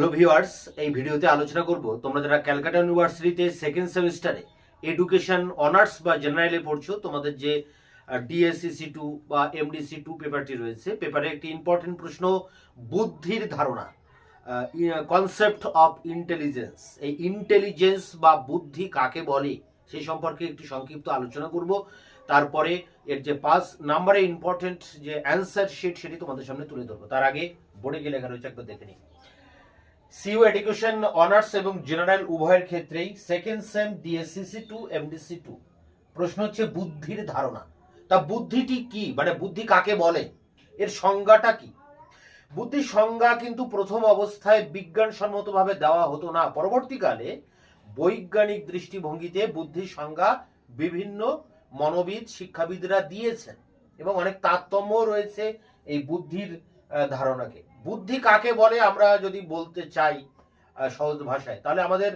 Hello viewers, এই ভিডিওতে আলোচনা করব তোমরা যারা ক্যালকাটা ইউনিভার্সিটিতে সেকেন্ড সেমিস্টারে এডুকেশন অনার্স বা জেনারেলে পড়ছো, তোমাদের যে ডিএসসিসি টু বা এমডিসি টু পেপারটি রয়েছে পেপারে একটি ইম্পর্টেন্ট প্রশ্ন, বুদ্ধির ধারণা। কনসেপ্ট অফ ইন্টেলিজেন্স এই ইন্টেলিজেন্স বা বুদ্ধি কাকে বলে সেই সম্পর্কে একটি সংক্ষিপ্ত আলোচনা করব। তারপরে এর যে পাঁচ নাম্বারে ইম্পর্টেন্ট যে অ্যান্সার শিট সেটি তোমাদের সামনে তুলে ধরবো। তার আগে বোর্ডে গিয়ে লেখা রয়েছে, একবার দেখে নিই। সিইউ এডুকেশন অনার্স এবং জেনারেল উভয়ের ক্ষেত্রেই second sem DSCC two MDC two প্রশ্ন হচ্ছে বুদ্ধির ধারণা। তা বুদ্ধিটি কি? মানে বুদ্ধি কাকে বলে? এর সংজ্ঞাটা কি? বুদ্ধির সংজ্ঞা কিন্তু প্রথম অবস্থায় বিজ্ঞানসম্মতভাবে দেওয়া হতো না। পরবর্তীকালে বৈজ্ঞানিক দৃষ্টিভঙ্গিতে বুদ্ধির সংজ্ঞা বিভিন্ন মনোবিদ, শিক্ষাবিদরা দিয়েছেন এবং অনেক তারতম্য রয়েছে এই বুদ্ধির ধারণাকে। বুদ্ধি কাকে বলে আমরা যদি বলতে চাই সহজ ভাষায়, তাহলে আমাদের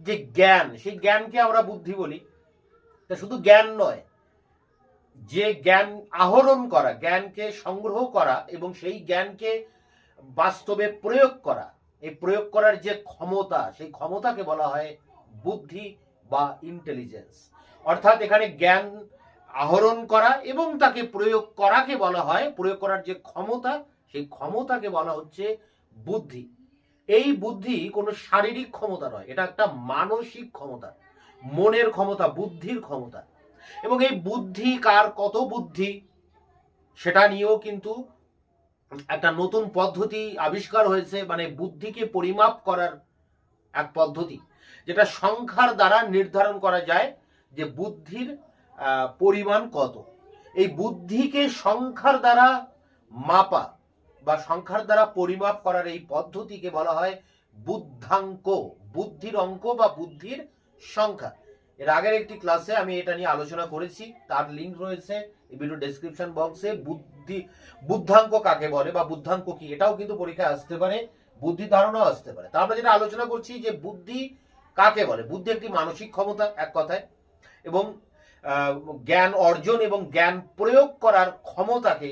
যে জ্ঞান, সেই জ্ঞানকে আমরা বুদ্ধি বলি। তা শুধু জ্ঞান নয়, যে জ্ঞান আহরণ করা, জ্ঞানকে সংগ্রহ করা এবং সেই জ্ঞানকে বাস্তবে প্রয়োগ করা, এই প্রয়োগ করার যে ক্ষমতা, সেই ক্ষমতাকে বলা হয় বুদ্ধি বা ইন্টেলিজেন্স অর্থাৎ এখানে জ্ঞান আহরণ করা এবং তাকে প্রয়োগ করাকে বলা হয়, প্রয়োগ করার যে ক্ষমতা সেই ক্ষমতাকে বলা হচ্ছে বুদ্ধি। এই বুদ্ধি কোনো শারীরিক ক্ষমতা নয়, এটা একটা মানসিক ক্ষমতা, মনের ক্ষমতা, বুদ্ধির ক্ষমতা। এবং এই বুদ্ধি কার কত বুদ্ধি, সেটা নিয়েও কিন্তু একটা নতুন পদ্ধতি আবিষ্কার হয়েছে মানে বুদ্ধিকে পরিমাপ করার এক পদ্ধতি, যেটা সংখ্যার দ্বারা নির্ধারণ করা যায় যে বুদ্ধির পরিমাণ কত। এই বুদ্ধিকে সংখ্যার দ্বারা মাপা বা সংখ্যার দ্বারা পরিমাপ করার এই পদ্ধতিকে বলা হয় বুদ্ধাঙ্ক, বুদ্ধির অঙ্ক বা বুদ্ধির সংখ্যা। এর আগের একটি ক্লাসে আমি এটা নিয়ে আলোচনা করেছি, তার লিঙ্ক রয়েছে এই ভিডিও ডেসক্রিপশন বক্সে বুদ্ধি, বুদ্ধাঙ্ক কাকে বলে বা বুদ্ধাঙ্ক কি, এটাও কিন্তু পরীক্ষায় আসতে পারে, বুদ্ধি ধারণাও আসতে পারে। তা আমরা যেটা আলোচনা করছি যে বুদ্ধি কাকে বলে? বুদ্ধি একটি মানসিক ক্ষমতা, এক কথায়, এবং জ্ঞান অর্জন এবং জ্ঞান প্রয়োগ করার ক্ষমতাকে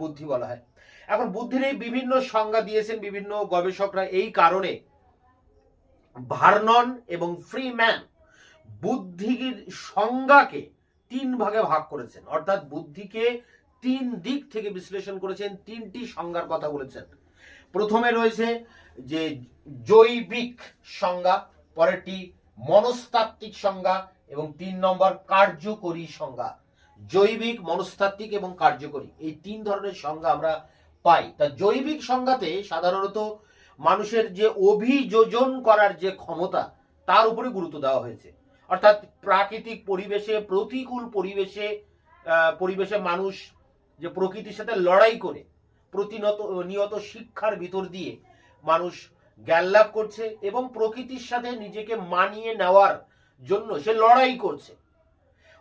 বুদ্ধি বলা হয়। এখন বুদ্ধির এই বিভিন্ন সংজ্ঞা দিয়েছেন বিভিন্ন গবেষকরা এই কারণে। ভার্নন এবং ফ্রিম্যান বুদ্ধির সংজ্ঞাকে তিন ভাগে ভাগ করেছেন। অর্থাৎ বুদ্ধিকে তিন দিক থেকে বিশ্লেষণ করেছেন, তিনটি সংজ্ঞার কথা বলেছেন। প্রথমে রয়েছে যে জৈবিক সংজ্ঞা, পরেরটি মনস্তাত্ত্বিক সংজ্ঞা এবং তিন নম্বর কার্যকরী সংজ্ঞা। জৈবিক, মনস্তাত্ত্বিক এবং কার্যকরী। এই তিন ধরনের সংজ্ঞা আমরা পাই। তা জৈবিক সংঘাতে সাধারণত মানুষের যে অভিযোজন করার যে ক্ষমতা, তার উপরে গুরুত্ব দেওয়া হয়েছে। অর্থাৎ প্রাকৃতিক পরিবেশে, প্রতিকূল পরিবেশে পরিবেশে মানুষ যে প্রকৃতির সাথে লড়াই করে, প্রতিনত, নিয়ত শিক্ষার ভিতর দিয়ে মানুষ জ্ঞান লাভ করছে এবং প্রকৃতির সাথে নিজেকে মানিয়ে নেওয়ার জন্য সে লড়াই করছে।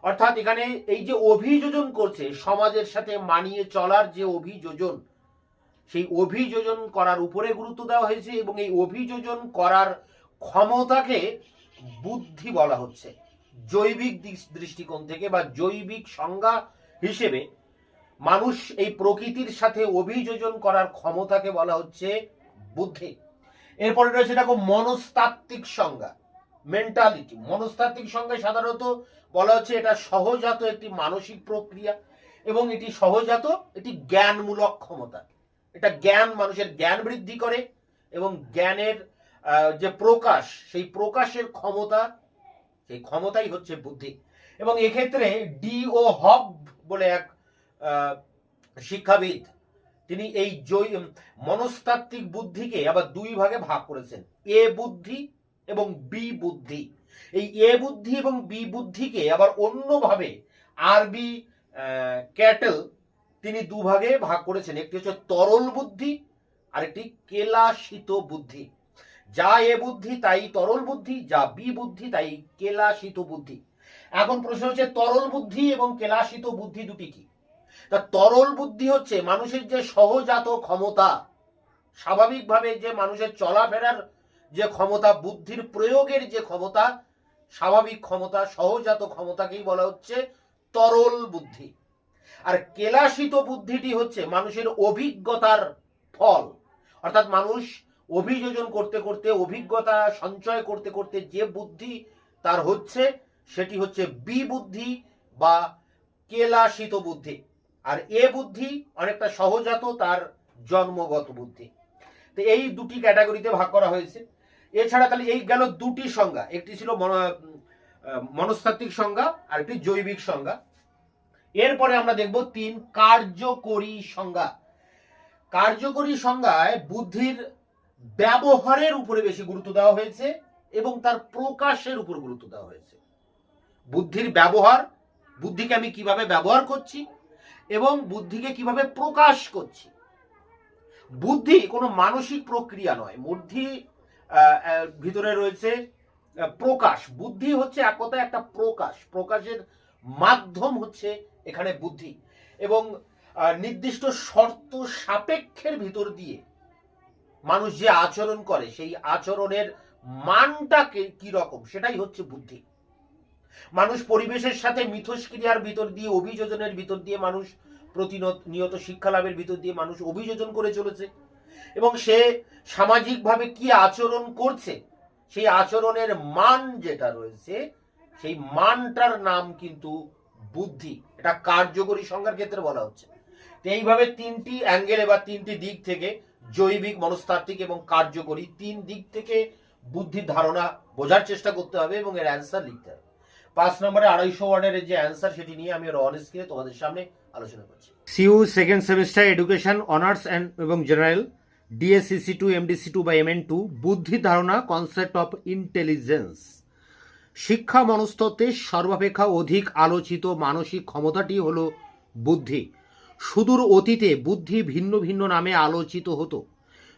অর্থাৎ এখানে এই যে অভিযোজন করছে, সমাজের সাথে মানিয়ে চলার যে অভিযোজন সেই অভিযোজন করার উপরে গুরুত্ব দেওয়া হয়েছে এবং এই অভিযোজন করার ক্ষমতাকে বুদ্ধি বলা হচ্ছে। জৈবিক দৃষ্টিকোণ থেকে বা জৈবিক সংজ্ঞা হিসেবে মানুষ এই প্রকৃতির সাথে অভিযোজন করার ক্ষমতাকে বলা হচ্ছে বুদ্ধি। এরপরে রয়েছে দেখো মনস্তাত্ত্বিক সংজ্ঞা মেন্টালিটি মনস্তাত্ত্বিক সংজ্ঞায় সাধারণত বলা হচ্ছে এটা সহজাত একটি মানসিক প্রক্রিয়া এবং এটি সহজাত একটি জ্ঞানমূলক ক্ষমতা। এটা জ্ঞান, মানুষের জ্ঞান বৃদ্ধি করে এবং জ্ঞানের যে প্রকাশ, সেই প্রকাশের ক্ষমতা, সেই ক্ষমতাই হচ্ছে বুদ্ধি। এবং এক্ষেত্রে ডি ও হব বলে এক শিক্ষাবিদ, তিনি এই জৈ মনস্তাত্ত্বিক বুদ্ধিকে আবার দুই ভাগে ভাগ করেছেন। এ বুদ্ধি এবং বি বুদ্ধি। এই এ বুদ্ধি এবং বি বুদ্ধিকে আবার অন্যভাবে আরবি ক্যাটেল তিনি দুভাগে ভাগ করেছেন। একটি হচ্ছে তরল বুদ্ধি আর একটি কেলাসিত বুদ্ধি। যা এ বুদ্ধি, তাই তরল বুদ্ধি, যা বি বুদ্ধি, তাই কেলাসিত বুদ্ধি। এখন প্রশ্ন হচ্ছে, তরল বুদ্ধি এবং কেলাসিত বুদ্ধি দুটি কি? তা তরল বুদ্ধি হচ্ছে মানুষের যে সহজাত ক্ষমতা, স্বাভাবিকভাবে যে মানুষের চলাফেরার যে ক্ষমতা, বুদ্ধির প্রয়োগের যে ক্ষমতা, স্বাভাবিক ক্ষমতা, সহজাত ক্ষমতাকেই বলা হচ্ছে তরল বুদ্ধি। আর কেলাসিত বুদ্ধিটি হচ্ছে মানুষের অভিজ্ঞতার ফল। অর্থাৎ মানুষ অভিযোজন করতে করতে, অভিজ্ঞতা সঞ্চয় করতে করতে যে বুদ্ধি তার হচ্ছে, সেটি হচ্ছে বি বুদ্ধি বা কেলাসিত বুদ্ধি। আর এ বুদ্ধি অনেকটা সহজাত তার জন্মগত বুদ্ধি। তো এই দুটি ক্যাটাগরিতে ভাগ করা হয়েছে। এছাড়া তাহলে এই গেল দুটি সংজ্ঞা। একটি ছিল মনো- মনস্তাত্ত্বিক সংজ্ঞা আর একটি জৈবিক সংজ্ঞা। এরপরে আমরা দেখব তিন কার্যকরী সংজ্ঞা। কার্যকরী সংজ্ঞায় বুদ্ধির ব্যবহারের উপরে বেশি গুরুত্ব দেওয়া হয়েছে এবং তার প্রকাশের উপর গুরুত্ব দেওয়া হয়েছে। বুদ্ধির ব্যবহার, বুদ্ধিকে আমি কীভাবে ব্যবহার করছি এবং বুদ্ধিকে কীভাবে প্রকাশ করছি। বুদ্ধি কোনো মানসিক প্রক্রিয়া নয়, বুদ্ধি ভিতরে রয়েছে প্রকাশ। বুদ্ধি হচ্ছে এক কথায় একটা প্রকাশ, প্রকাশের মাধ্যম হচ্ছে এখানে বুদ্ধি এবং নির্দিষ্ট শর্ত সাপেক্ষের ভিতর দিয়ে মানুষ যে আচরণ করে, সেই আচরণের মানটাকে কি রকম? সেটাই হচ্ছে বুদ্ধি। মানুষ পরিবেশের সাথে মিথস্ক্রিয়ার ভিতর দিয়ে, অভিযোজনের ভিতর দিয়ে মানুষ প্রতিনিয়ত শিক্ষা লাভের ভিতর দিয়ে মানুষ অভিযোজন করে চলেছে এবং সে সামাজিকভাবে কি আচরণ করছে, সেই আচরণের মান যেটা রয়েছে সেই মানটার নাম কিন্তু বুদ্ধি। এটা কার্যকরী সংজ্ঞার ক্ষেত্রে বলা হচ্ছে। তো এইভাবে তিনটি অ্যাঙ্গেলে বা তিনটি দিক থেকে জৈবিক, মনস্তাত্ত্বিক এবং কার্যকরী তিন দিক থেকে বুদ্ধির ধারণা বোঝার চেষ্টা করতে হবে এবং এর অ্যান্সার লিখতে হবে। পাঁচ নম্বরে আড়াইশো ওয়ার্ডের যে অ্যান্সার সেটি নিয়ে আমি রন স্ক্রিনে তোমাদের সামনে আলোচনা করছি। CU second semester education honours and এবং general DSCC two MDC two বা এমএন টু বুদ্ধি ধারণা কনসেপ্ট অফ ইন্টেলিজেন্স শিক্ষা মনস্তত্ত্বের সর্বাপেক্ষা অধিক আলোচিত মানসিক ক্ষমতাটি হল বুদ্ধি। সুদূর অতীতে বুদ্ধি ভিন্ন ভিন্ন নামে আলোচিত হতো।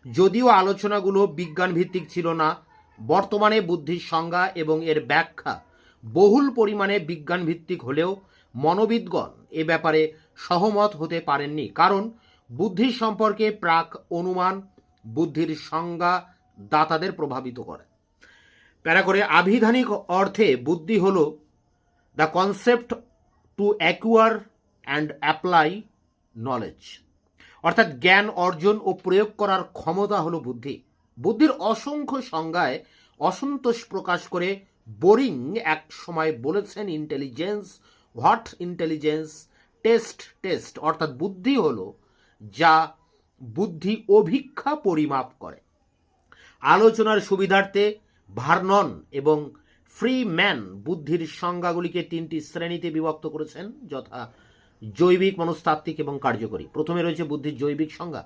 যদিও আলোচনাগুলো বিজ্ঞান ভিত্তিক ছিল না, বর্তমানে বুদ্ধির সংজ্ঞা এবং এর ব্যাখ্যা বহুল পরিমাণে বিজ্ঞান ভিত্তিক হলেও মনোবিদগণ এ ব্যাপারে সহমত হতে পারেননি। কারণ বুদ্ধির সম্পর্কে প্রাক অনুমান বুদ্ধির সংজ্ঞা দাতাদের প্রভাবিত করে। প্যারা করে আবিধানিক অর্থে বুদ্ধি হল the concept to acquire and apply knowledge অর্থাৎ জ্ঞান অর্জন ও প্রয়োগ করার ক্ষমতা হলো বুদ্ধি। বুদ্ধির অসংখ্য সংজ্ঞায় অসন্তোষ প্রকাশ করে বোরিং এক সময় বলেছেন intelligence what intelligence test test অর্থাৎ বুদ্ধি হলো যা বুদ্ধি অভিক্ষা পরিমাপ করে। আলোচনার সুবিধার্থে ভার্নন এবং ফ্রি ম্যান বুদ্ধির সংজ্ঞাগুলিকে তিনটি শ্রেণীতে বিভক্ত করেছেন, যথা জৈবিক, মনস্তাত্ত্বিক এবং কার্যকরী। প্রথমে রয়েছে বুদ্ধির জৈবিক সংজ্ঞা।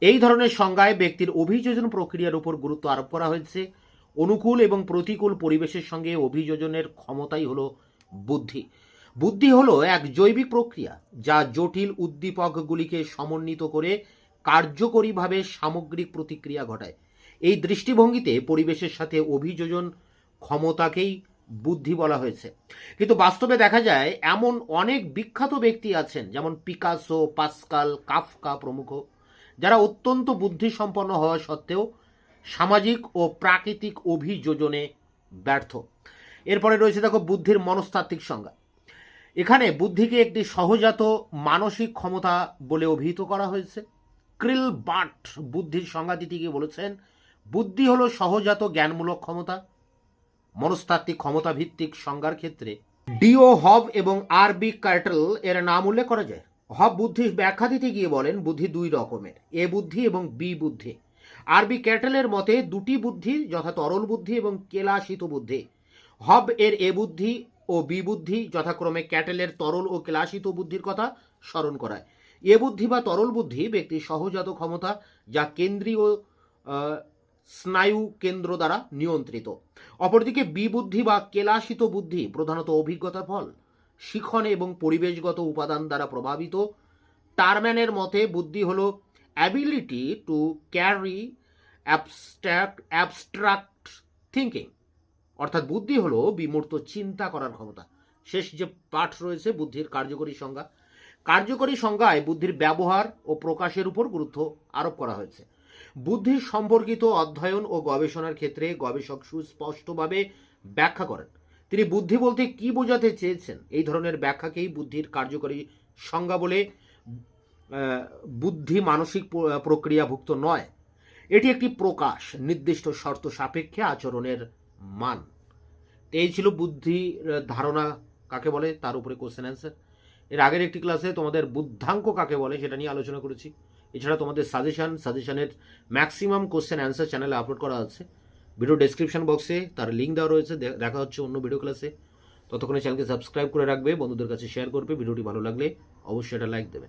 এই ধরনের সংজ্ঞায় ব্যক্তির অভিযোজন প্রক্রিয়ার উপর গুরুত্ব আরোপ করা হয়েছে। অনুকূল এবং প্রতিকূল পরিবেশের সঙ্গে অভিযোজনের ক্ষমতাই হলো বুদ্ধি। বুদ্ধি হলো এক জৈবিক প্রক্রিয়া, যা জটিল উদ্দীপকগুলিকে সমন্বিত করে কার্যকরীভাবে সামগ্রিক প্রতিক্রিয়া ঘটায়। এই দৃষ্টিভঙ্গিতে পরিবেশের সাথে অভিযোজন ক্ষমতাকেই বুদ্ধি বলা হয়েছে। কিন্তু বাস্তবে দেখা যায়, এমন অনেক বিখ্যাত ব্যক্তি আছেন, যেমন পিকাসো, পাস্কাল, কাফকা প্রমুখ, যারা অত্যন্ত বুদ্ধিসম্পন্ন হওয়া সত্ত্বেও সামাজিক ও প্রাকৃতিক অভিযোজনে ব্যর্থ। এরপরে রয়েছে দেখো বুদ্ধির মনস্তাত্ত্বিক সংজ্ঞা। এখানে বুদ্ধিকে একটি সহজাত মানসিক ক্ষমতা বলে অভিহিত করা হয়েছে। ক্রিল বাট বুদ্ধির সংজ্ঞা দিতে গিয়ে বলেছেন বুদ্ধি হলো সহজাত জ্ঞানমূলক ক্ষমতা। মনস্তাত্ত্বিক ক্ষমতা ভিত্তিক সংজ্ঞার ক্ষেত্রে ডিও হব এবং আর বি কার্টেল এর নাম উল্লেখ করা যায়। হব বুদ্ধির ব্যাখ্যা দিতে গিয়ে বলেন, বুদ্ধি দুই রকমের এ বুদ্ধি এবং বি বুদ্ধি। আর বি ক্যাটেলের মতে দুটি বুদ্ধি যথা তরল বুদ্ধি এবং কেলাসিত বুদ্ধি। হব এর এ বুদ্ধি ও বি বুদ্ধি যথাক্রমে ক্যাটেলের তরল ও কেলাসিত বুদ্ধির কথা স্মরণ করায়। এ বুদ্ধি বা তরল বুদ্ধি ব্যক্তির সহজাত ক্ষমতা যা কেন্দ্রীয় স্নায়ু কেন্দ্র দ্বারা নিয়ন্ত্রিত। অপরদিকে বিবুদ্ধি বা কেলাসিত বুদ্ধি প্রধানত অভিজ্ঞতার ফল। শিখন এবং পরিবেশগত উপাদান দ্বারা প্রভাবিত। টারম্যানের মতে বুদ্ধি হল ability to carry abstract abstract thinking অর্থাৎ বুদ্ধি হলো বিমূর্ত চিন্তা করার ক্ষমতা। শেষ যে পাঠ রয়েছে, বুদ্ধির কার্যকরী সংজ্ঞা। কার্যকরী সংজ্ঞায় বুদ্ধির ব্যবহার ও প্রকাশের উপর গুরুত্ব আরোপ করা হয়েছে। বুদ্ধির সম্পর্কিত অধ্যয়ন ও গবেষণার ক্ষেত্রে গবেষক সুস্পষ্টভাবে ব্যাখ্যা করেন। তিনি বুদ্ধি বলতে কি বোঝাতে চেয়েছেন? এই ধরনের ব্যাখ্যাকেই বুদ্ধির কার্যকরী সংজ্ঞা বলে বুদ্ধি মানসিক প্রক্রিয়াভুক্ত নয়। এটি একটি প্রকাশ, নির্দিষ্ট শর্ত সাপেক্ষে আচরণের মান। এই ছিল বুদ্ধির ধারণা, কাকে বলে? তার উপরে কোশ্চেন অ্যান্সার এর আগের একটি ক্লাসে তোমাদের বুদ্ধাঙ্ক কাকে বলে সেটা নিয়ে আলোচনা করেছি। এছাড়া তোমাদের সাজেশান সাজেশানের ম্যাক্সিমাম কোশ্চেন অ্যান্সার চ্যানেলে আপলোড করা আছে। ভিডিও ডেসক্রিপশন বক্সে তার লিঙ্ক দেওয়া রয়েছে। দেখা হচ্ছে অন্য ভিডিও ক্লাসে ততক্ষণে চ্যানেলকে সাবস্ক্রাইব করে রাখবে, বন্ধুদের কাছে শেয়ার করবে। ভিডিওটি ভালো লাগলে অবশ্যই এটা লাইক দেবে।